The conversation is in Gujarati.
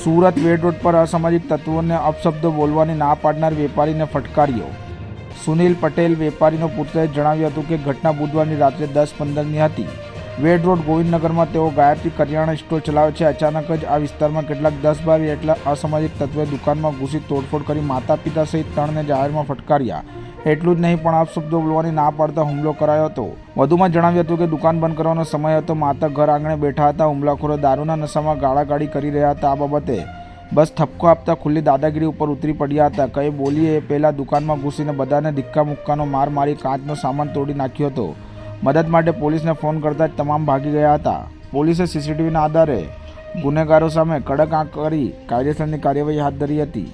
સુરત વેડ રોડ પર અસામાજિક તત્વોને અપશબ્દો બોલવાની ના પાડનાર વેપારીને ફટકાર્યો. સુનિલ પટેલ વેપારીનો પુત્રએ જણાવ્યું હતું કે ઘટના બુધવારની રાત્રે દસ પંદરની હતી. વેડ રોડ ગોવિંદનગરમાં તેઓ ગાયત્રી કરિયાણા સ્ટોર ચલાવે છે. અચાનક જ આ વિસ્તારમાં કેટલાક દસ બાર એટલા અસામાજિક તત્વોએ દુકાનમાં ઘૂસી તોડફોડ કરી માતા પિતા સહિત ત્રણને જાહેરમાં ફટકાર્યા. એટલું જ નહીં, પણ આપ શબ્દો બોલવાની ના પાડતા હુમલો કરાયો હતો. વધુમાં જણાવ્યું હતું કે દુકાન બંધ કરવાનો સમય હતો, માતા ઘર આંગણે બેઠા હતા, હુમલાખોરો દારૂના નશામાં ગાળાગાળી કરી રહ્યા હતા. આ બાબતે બસ ઠપકો આપતા ખુલ્લી દાદાગીરી ઉપર ઉતરી પડ્યા હતા. કઈ બોલીએ એ પહેલાં દુકાનમાં ઘૂસીને બધાને ધિક્કા મુક્કાનો માર મારી કાચનો સામાન તોડી નાખ્યો હતો. મદદ માટે પોલીસને ફોન કરતાં જ તમામ ભાગી ગયા હતા. પોલીસે સીસીટીવીના આધારે ગુનેગારો સામે કડક આંક કરી કાયદેસરની કાર્યવાહી હાથ ધરી હતી.